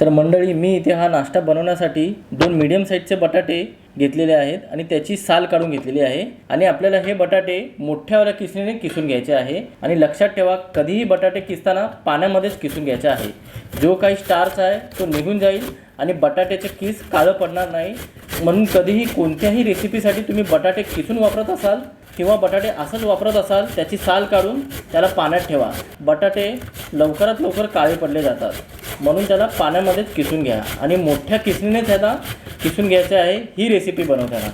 तर मंडळी मी इथे हा नाश्ता बनवण्यासाठी दोन मीडियम साईजचे बटाटे घेतलेले आहेत आणि त्याची साल काढून घेतलेली आहे. आणि आपल्याला हे बटाटे मोठ्यावाल्या किसणीने किसून घ्यायचे आहे. आणि लक्षात ठेवा कधीही बटाटे किसताना पाण्यामध्येच किसून घ्यायचे आहे. जो काही स्टार्च आहे तो निघून जाईल. आणि बटाट्याचे किस काळं पडणार नाही. म्हणून कधीही कोणत्याही रेसिपीसाठी तुम्ही बटाटे किसून वापरत असाल किंवा बटाटे असंच वापरत असाल त्याची साल काढून त्याला पाण्यात ठेवा. बटाटे लवकरात लवकर काळे पडले जातात. म्हणून त्याला पाण्यामध्येच किसून घ्या. आणि मोठ्या किसणीने त्याला किसून घ्यायचं आहे ही रेसिपी बनवताना.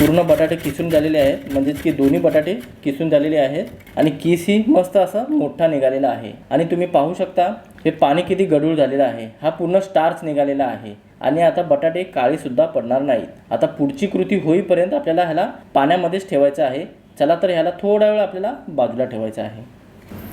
पूर्ण बटाटे किसून झालेले आहेत. म्हणजेच की दोन्ही बटाटे किसून झालेले आहेत. आणि किसही मस्त असा मोठा निघालेला आहे. आणि तुम्ही पाहू शकता हे पाणी किती गडूळ झालेलं आहे. हा पूर्ण स्टार्च निघालेला आहे. आणि आता बटाटे काळीसुद्धा पडणार नाहीत. आता पुढची कृती होईपर्यंत आपल्याला ह्याला पाण्यामध्येच ठेवायचं आहे. चला तर ह्याला थोडा वेळ आपल्याला बाजूला ठेवायचं आहे.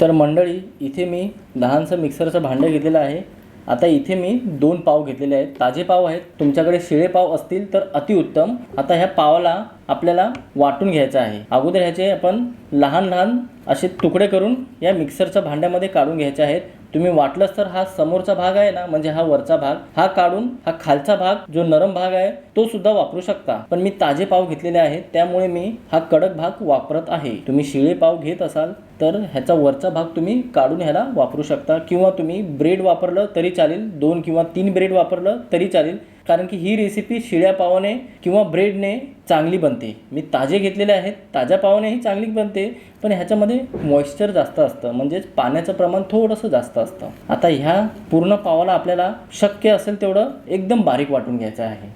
तर मंडळी इथे मी लहानसं मिक्सरचं भांडं घेतलेलं आहे. आता इथे मी दोन पाव घेतलेले आहेत. ताजे पाव आहेत. तुमच्याकडे शिळे पाव असतील तर अतिउत्तम आता ह्या पावाला आपल्याला वाटून घ्यायचं आहे. अगोदर ह्याचे आपण लहान लहान असे तुकडे करून या मिक्सरच्या भांड्यामध्ये काढून घ्यायचे आहेत. तुम्ही वाटलंच तर हा समोरचा भाग आहे ना म्हणजे हा वरचा भाग हा काढून हा खालचा भाग जो नरम भाग आहे तो सुद्धा वापरू शकता. पण मी ताजे पाव घेतलेले आहेत त्यामुळे मी हा कडक भाग वापरत आहे. तुम्ही शिळे पाव घेत असाल तर ह्याचा वरचा भाग तुम्ही काढून ह्याला वापरू शकता. किंवा तुम्ही ब्रेड वापरलं तरी चालेल दोन किंवा तीन ब्रेड वापरलं तरी चालेल. कारण की ही रेसिपी शिळ्या पावाने किंवा ब्रेडने चांगली बनते. मी ताजे घेतलेले आहेत ताज्या पावानेही चांगली बनते पण ह्याच्यामध्ये मॉइश्चर जास्त असतं. म्हणजेच पाण्याचं प्रमाण थोडंसं जास्त असतं. आता ह्या पूर्ण पावाला आपल्याला शक्य असेल तेवढं एकदम बारीक वाटून घ्यायचं आहे.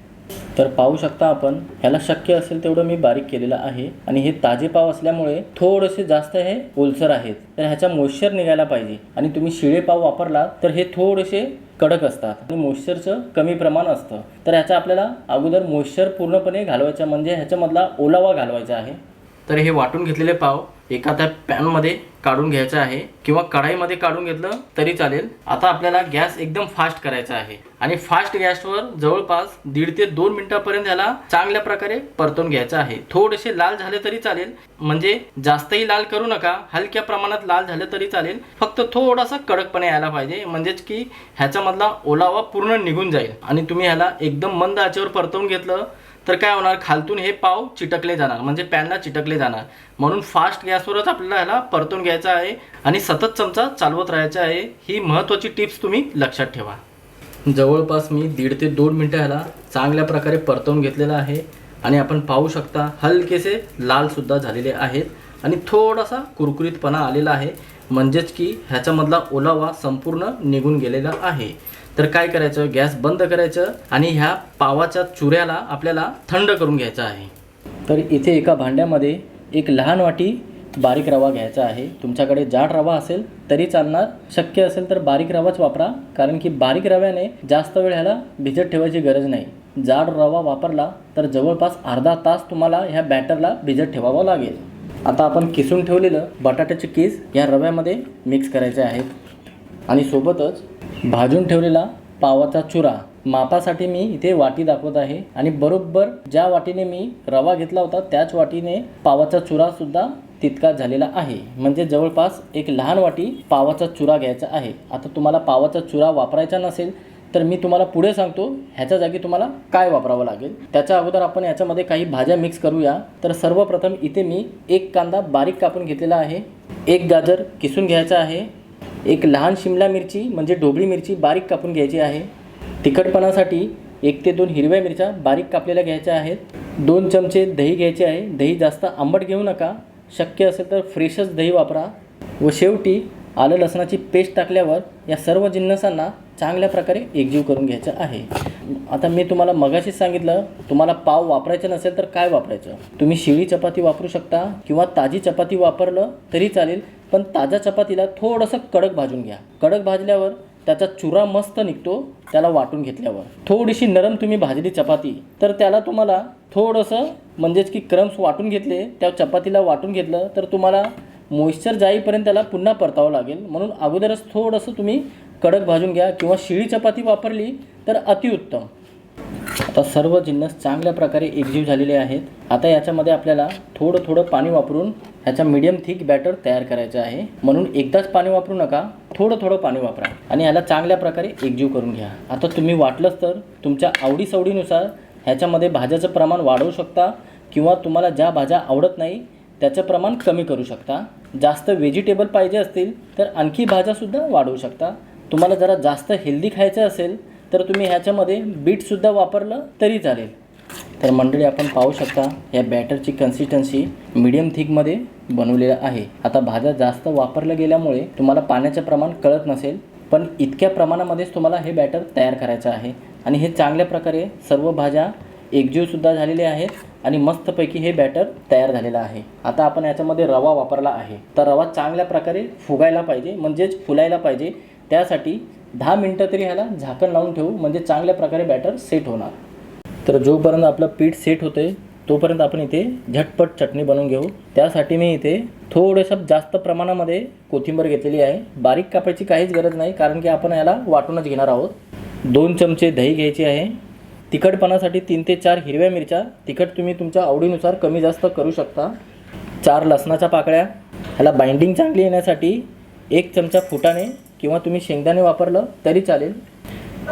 तर पाहू शकता आपण ह्याला शक्य असेल तेवढं मी बारीक केलेलं आहे. आणि हे ताजे पाव असल्यामुळे थोडेसे जास्त हे ओलसर आहेत. तर ह्याचा मॉइश्चर निघायला पाहिजे. आणि तुम्ही शिळे पाव वापरला तर हे थोडेसे कडक असतात. आणि मॉइश्चरचं कमी प्रमाण असतं. तर ह्याचा आपल्याला अगोदर मॉइश्चर पूर्णपणे घालवायचा म्हणजे ह्याच्यामधला ओलावा घालवायचा आहे. तर हे वाटून घेतलेले पाव एका त्या पॅनमध्ये काढून घ्यायचं आहे किंवा कढाईमध्ये काढून घेतलं तरी चालेल. आता आपल्याला गॅस एकदम फास्ट करायचा आहे. आणि फास्ट गॅसवर जवळपास दीड ते दोन मिनिटापर्यंत ह्याला चांगल्या प्रकारे परतून घ्यायचं आहे. थोडेसे लाल झाले तरी चालेल. म्हणजे जास्तही लाल करू नका. हलक्या प्रमाणात लाल झाले तरी चालेल. फक्त थोडासा कडकपणे यायला पाहिजे. म्हणजेच की ह्याच्यामधला ओलावा पूर्ण निघून जाईल. आणि तुम्ही ह्याला एकदम मंद आचेवर परतवून घेतलं तर काय होणार? खालतून हे पाव चिटकले जाणार. म्हणजे पॅनला चिटकले जाणार. म्हणून फास्ट गॅसवरच आपल्याला ह्याला परतून घ्यायचं आहे आणि सतत चमचा चालवत राहायचा आहे. ही महत्त्वाची टिप्स तुम्ही लक्षात ठेवा. जवळपास मी दीड ते दोन मिनटं ह्याला चांगल्या प्रकारे परतवून घेतलेलं आहे. आणि आपण पाहू शकता हलकेसे लालसुद्धा झालेले आहेत. आणि थोडासा कुरकुरीतपणा आलेला आहे. म्हणजेच की ह्याच्यामधला ओलावा संपूर्ण निघून गेलेला आहे. तर काय करायचं? गॅस बंद करायचं आणि ह्या पावाच्या चुऱ्याला आपल्याला थंड करून घ्यायचं आहे. तर इथे एका भांड्यामध्ये एक लहान वाटी बारीक रवा घ्यायचा आहे. तुमच्याकडे जाड रवा असेल तरी चालणार. शक्य असेल तर बारीक रवाच वापरा कारण की बारीक रव्याने जास्त वेळ ह्याला भिजत ठेवायची गरज नाही. जाड रवा वापरला तर जवळपास अर्धा तास तुम्हाला ह्या बॅटरला भिजत ठेवावं लागेल. आता आपण किसून ठेवलेलं बटाट्याचे किस या रव्यामध्ये मिक्स करायचे आहेत. आणि सोबतच भाजून ठेवलेला पावाचा चुरा. मापासाठी मी इथे वाटी दाखवत आहे आणि बरोबर ज्या वाटीने मी रवा घेतला होता त्याच वाटीने पावाचा चुरा सुद्धा तितकाच झालेला आहे. म्हणजे जवळपास एक लहान वाटी पावाचा चुरा घ्यायचा आहे. आता तुम्हाला पावाचा चुरा वापरायचा नसेल तर मी तुम्हाला पुढे सांगतो ह्याच्या जागी तुम्हाला काय वापरावं लागेल. त्याच्या अगोदर आपण याच्यामध्ये काही भाज्या मिक्स करूया. तर सर्वप्रथम इथे मी एक कांदा बारीक कापून घेतलेला आहे. एक गाजर किसून घ्यायचा आहे. एक लहान शिमला मिरची म्हणजे ढोबळी मिरची बारीक कापून घ्यायची आहे. तिखटपणासाठी एक ते दोन हिरव्या मिरच्या बारीक कापलेल्या घ्यायच्या आहेत. दोन चमचे दही घ्यायचे आहे. दही जास्त आंबट घेऊ नका. शक्य असेल तर फ्रेशच दही वापरा. व शेवटी आलं लसणाची पेस्ट टाकल्यावर या सर्व जिन्नसांना चांगल्या प्रकारे एकजीव करून घ्यायचं आहे. आता मी तुम्हाला मगाशीच सांगितलं तुम्हाला पाव वापरायचं नसेल तर काय वापरायचं? तुम्ही शिळी चपाती वापरू शकता किंवा ताजी चपाती वापरलं तरी चालेल. पण ताज्या चपातीला थोडंसं कडक भाजून घ्या. कडक भाजल्यावर त्याचा चुरा मस्त निघतो त्याला वाटून घेतल्यावर. थोडीशी नरम तुम्ही भाजली चपाती तर त्याला तुम्हाला थोडंसं म्हणजेच की क्रम्स वाटून घेतले त्या चपातीला वाटून घेतलं तर तुम्हाला मॉइश्चर जाईपर्यंत त्याला पुन्हा परतावं लागेल. म्हणून अगोदरच थोडंसं तुम्ही कडक भाजून घ्या किंवा शिळी चपाती वापरली तर अतिउत्तम. आता सर्व जिन्नस चांगल्या प्रकारे एकजीव झालेले आहेत. आता याच्यामध्ये आपल्याला थोडं थोडं पाणी वापरून ह्याचा मीडियम थिक बॅटर तयार करायचा आहे. म्हणून एकदाच पाणी वापरू नका थोडं थोडं पाणी वापरा आणि ह्याला चांगल्या प्रकारे एकजीव करून घ्या. आता तुम्ही वाटलंच तर तुमच्या आवडीसवडीनुसार ह्याच्यामध्ये भाज्याचं प्रमाण वाढवू शकता किंवा तुम्हाला ज्या भाज्या आवडत नाही त्याचं प्रमाण कमी करू शकता. जास्त व्हेजिटेबल पाहिजे असतील तर आणखी भाज्यासुद्धा वाढवू शकता. तुम्हाला जरा जास्त हेल्दी खायचं असेल तर तुम्ही ह्याच्यामध्ये बीटसुद्धा वापरलं तरी चालेल. तर मंडळी आपण पाहू शकता या बॅटरची कन्सिस्टन्सी मिडियम थिकमध्ये बनवलेलं आहे. आता भाज्या जास्त वापरल्या गेल्यामुळे तुम्हाला पाण्याचं प्रमाण कळत नसेल पण इतक्या प्रमाणामध्येच तुम्हाला हे बॅटर तयार करायचं आहे. आणि हे चांगल्या प्रकारे सर्व भाज्या एकजीवसुद्धा झालेले आहेत आणि मस्तपैकी हे बॅटर तयार झालेलं आहे. आता आपण याच्यामध्ये रवा वापरला आहे. तर रवा चांगल्या प्रकारे फुगायला पाहिजे म्हणजेच फुलायला पाहिजे. त्यासाठी दहा मिनटं तरी ह्याला झाकण लावून ठेवू म्हणजे चांगल्या प्रकारे बॅटर सेट होणार. तर जोपर्यंत आपलं पीठ सेट होते तोपर्यंत आपण इथे झटपट चटणी बनवून घेऊ. त्यासाठी मी इथे थोडंसं जास्त प्रमाणामध्ये कोथिंबीर घेतलेली आहे. बारीक कापायची काहीच गरज नाही कारण की आपण याला वाटूनच घेणार आहोत. दोन चमचे दही घ्यायची आहे. तिखटपणासाठी तीन ते चार हिरव्या मिरच्या. तिखट तुम्ही तुमच्या आवडीनुसार कमी जास्त करू शकता. चार लसणाच्या पाकळ्या. ह्याला बाइंडिंग चांगली येण्यासाठी एक चमचा फुटाने किंवा तुम्ही शेंगदाणे वापरलं तरी चालेल.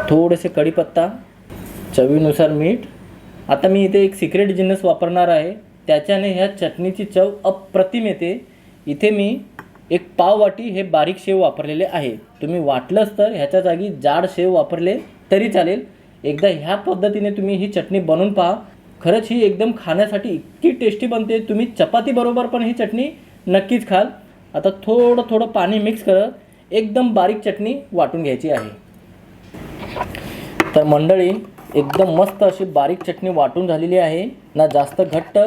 थोडेसे कढीपत्ता चवीनुसार मीठ. आता मी इथे एक सिक्रेट जिन्नस वापरणार आहे. त्याच्याने ह्या चटणीची चव अप्रतिम येते. इथे मी एक पाव वाटी हे बारीक शेव वापरलेले आहे. तुम्ही वाटलंच तर ह्याच्या जागी जाड शेव वापरले तरी चालेल. एकदा ह्या पद्धतीने तुम्ही ही चटणी बनवून पहा. खरंच ही एकदम खाण्यासाठी इतकी टेस्टी बनते. तुम्ही चपातीबरोबर पण ही चटणी नक्कीच खाल. आता थोडं थोडं पाणी मिक्स करत एकदम बारीक चटणी वाटून घ्यायची आहे. तर मंडळी एकदम मस्त अशी बारीक चटणी वाटून झालेली आहे. ना जास्त घट्ट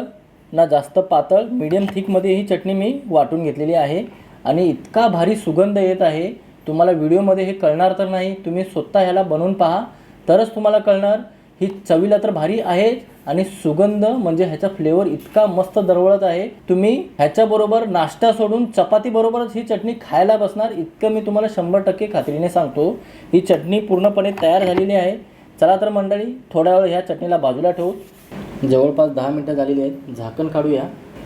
ना जास्त पातळ मीडियम थिकमध्ये ही चटणी मी वाटून घेतलेली आहे. आणि इतका भारी सुगंध येत आहे. तुम्हाला व्हिडिओमध्ये हे कळणार तर नाही. तुम्ही स्वतः ह्याला बनवून पहा. तरच तुम्हाला कळणार. ही चवीला तर भारी आहे आणि सुगंध म्हणजे ह्याचा फ्लेवर इतका मस्त दरवळत आहे. तुम्ही ह्याच्याबरोबर नाश्ता सोडून चपातीबरोबरच ही चटणी खायला बसणार इतकं मी तुम्हाला शंभर टक्के खात्रीने सांगतो. ही चटणी पूर्णपणे तयार झालेली आहे. चला तर मंडळी थोड्या वेळ ह्या चटणीला बाजूला ठेवू. जवळपास दहा मिनटं झालेली आहेत. झाकण काढूया.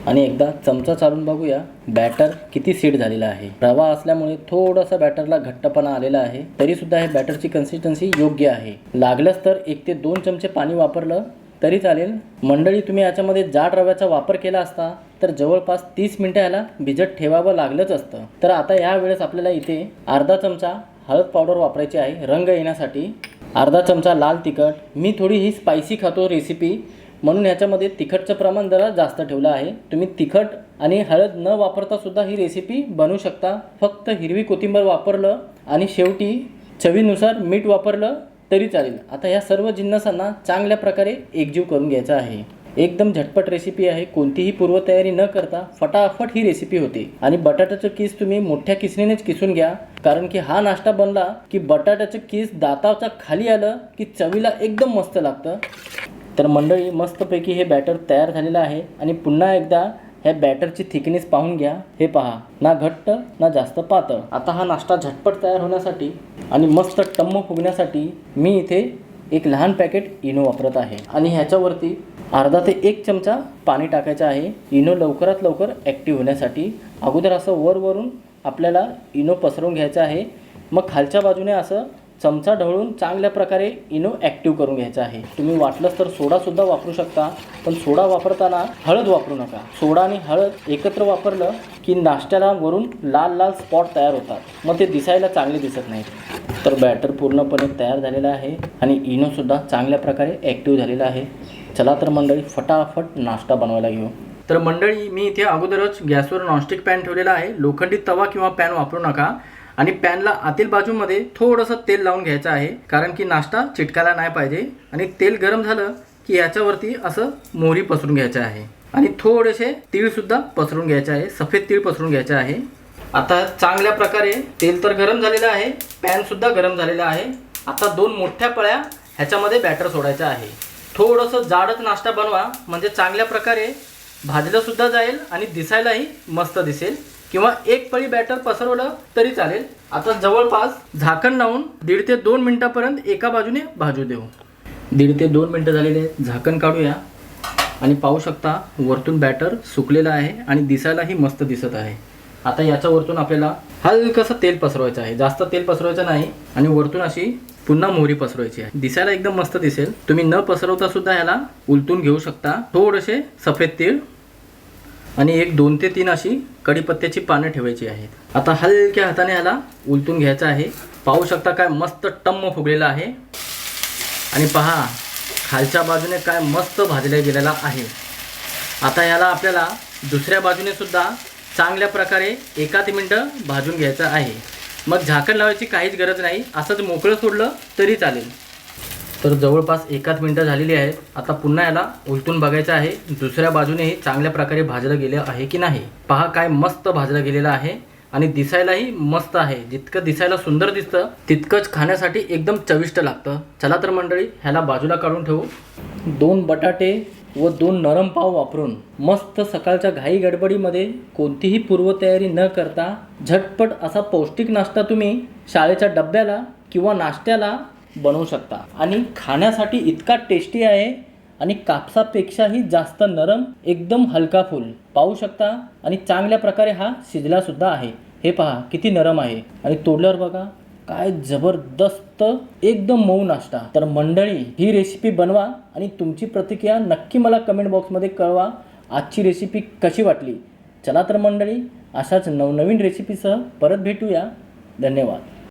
आणि एकदा चमचा चालून बघूया बॅटर किती सीड झालेला आहे. रवा असल्यामुळे थोडंसं बॅटरला घट्टपणा आलेला आहे तरी सुद्धा हे बॅटरची कन्सिस्टन्सी योग्य आहे. लागलंच तर एक ते दोन चमचे पाणी वापरलं तरी चालेल. मंडळी तुम्ही याच्यामध्ये जाड रव्याचा वापर केला असता तर जवळपास तीस मिनटं याला भिजत ठेवावं लागलंच असतं. तर आता यावेळेस आपल्याला इथे अर्धा चमचा हळद पावडर वापरायची आहे रंग येण्यासाठी. अर्धा चमचा लाल तिखट. मी थोडी ही स्पायसी खातो रेसिपी म्हणून याच्यामध्ये तिखटचं प्रमाण जरा जास्त ठेवलं आहे. तुम्ही तिखट आणि हळद न वापरता सुद्धा ही रेसिपी बनवू शकता. फक्त हिरवी कोथिंबर वापरलं आणि शेवटी चवीनुसार मीठ वापरलं तरी चालेल. आता ह्या सर्व जिन्नसांना चांगल्या प्रकारे एकजीव करून घ्यायचा आहे. एकदम झटपट रेसिपी आहे. कोणतीही पूर्वतयारी न करता फटाफट ही रेसिपी होते. आणि बटाट्याचं किस तुम्ही मोठ्या किसणीनेच किसून घ्या. कारण की हा नाश्ता बनला की बटाट्याचं किस दाताच्या खाली आलं की चवीला एकदम मस्त लागतं. तर मंडळी मस्तपैकी हे बॅटर तयार झालेलं आहे आणि पुन्हा एकदा ह्या बॅटरची थिकनेस पाहून घ्या. हे पहा ना घट्ट ना जास्त पातळ. आता हा नाश्ता झटपट तयार होण्यासाठी आणि मस्त टम्म फुगण्यासाठी मी इथे एक लहान पॅकेट इनो वापरत आहे. आणि ह्याच्यावरती अर्धा ते एक चमचा पाणी टाकायचं आहे. इनो लवकरात लवकर ॲक्टिव्ह होण्यासाठी. अगोदर असं वरवरून आपल्याला इनो पसरवून घ्यायचं आहे. मग खालच्या बाजूने असं चमचा ढवळून चांगल्या प्रकारे इनो ॲक्टिव्ह करून घ्यायचा आहे. तुम्ही वाटलंच तर सोडासुद्धा वापरू शकता पण सोडा वापरताना हळद वापरू नका. सोडा आणि हळद एकत्र वापरलं की नाश्त्याला वरून लाल लाल स्पॉट तयार होतात. मग ते दिसायला चांगले दिसत नाहीत. तर बॅटर पूर्णपणे तयार झालेला आहे आणि इनोसुद्धा चांगल्या प्रकारे ॲक्टिव्ह झालेला आहे. चला तर मंडळी फटाफट नाश्ता बनवायला घेऊ. तर मंडळी मी इथे अगोदरच गॅसवर नॉनस्टिक पॅन ठेवलेला आहे. लोखंडी तवा किंवा पॅन वापरू नका. आणि पॅनला आतील बाजूमध्ये थोडंसं तेल लावून घ्यायचं आहे कारण की नाश्ता चिटकायला नाही पाहिजे. आणि तेल गरम झालं की याच्यावरती असं मोहरी पसरून घ्यायचं आहे. आणि थोडेसे तीळसुद्धा पसरून घ्यायचे आहे सफेद तीळ पसरून घ्यायचे आहे. आता चांगल्या प्रकारे तेल तर गरम झालेलं आहे पॅनसुद्धा गरम झालेला आहे. आता दोन मोठ्या पळ्या ह्याच्यामध्ये बॅटर सोडायचं आहे. थोडंसं जाडच नाश्ता बनवा म्हणजे चांगल्या प्रकारे भाजलंसुद्धा जाईल आणि दिसायलाही मस्त दिसेल. किंवा एक पळी बॅटर पसरवलं तरी चालेल. आता जवळपास झाकण लावून दीड ते दोन मिनटापर्यंत एका बाजूने भाजू देऊ. दीड ते दोन मिनटं झालेले आहेत झाकण काढूया. आणि पाहू शकता वरतून बॅटर सुकलेलं आहे आणि दिसायलाही मस्त दिसत आहे. आता याच्या वरतून आपल्याला हलकंसं तेल पसरवायचं आहे. जास्त तेल पसरवायचं नाही आणि वरतून अशी पुन्हा मोहरी पसरवायची आहे. दिसायला एकदम मस्त दिसेल. तुम्ही न पसरवता सुद्धा याला उलटून घेऊ शकता. थोडेसे सफेद तेल आणि एक दोन ते तीन अशी कढीपत्त्याची पानं ठेवायची आहेत. आता हलक्या हाताने ह्याला उलटून घ्यायचं आहे. पाहू शकता काय मस्त टम्म फुगलेला आहे. आणि पहा खालच्या बाजूने काय मस्त भाजल्या गेलेला आहे. आता ह्याला आपल्याला दुसऱ्या बाजूने सुद्धा चांगल्या प्रकारे एकाच मिनटं भाजून घ्यायचं आहे. मग झाकण लावायची काहीच गरज नाही. असंच मोकळं सोडलं तरी चालेल. तर जवळपास एकाच मिनटं झालेली आहेत आता पुन्हा याला उलटून बघायचं आहे दुसऱ्या बाजूनेही चांगल्या प्रकारे भाजलं गेलं आहे की नाही? पहा काय मस्त भाजलं गेलेलं आहे आणि दिसायलाही मस्त आहे. जितकं दिसायला सुंदर दिसतं तितकंच खाण्यासाठी एकदम चविष्ट लागतं. चला तर मंडळी ह्याला बाजूला काढून ठेवू. दोन बटाटे व दोन नरम पाव वापरून मस्त सकाळच्या घाई गडबडीमध्ये कोणतीही पूर्वतयारी न करता झटपट असा पौष्टिक नाश्ता तुम्ही शाळेच्या डब्याला किंवा नाश्त्याला बनवू शकता. आणि खाण्यासाठी इतका टेस्टी आहे आणि कापसापेक्षाही जास्त नरम एकदम हलका फूल. पाहू शकता? आणि चांगल्या प्रकारे हा शिजलासुद्धा आहे. हे पहा किती नरम आहे. आणि तोडल्यावर बघा काय जबरदस्त एकदम मऊ नाश्ता. तर मंडळी ही रेसिपी बनवा आणि तुमची प्रतिक्रिया नक्की मला कमेंट बॉक्समध्ये कळवा. आजची रेसिपी कशी वाटली? चला तर मंडळी अशाच नवनवीन रेसिपीसह परत भेटूया. धन्यवाद.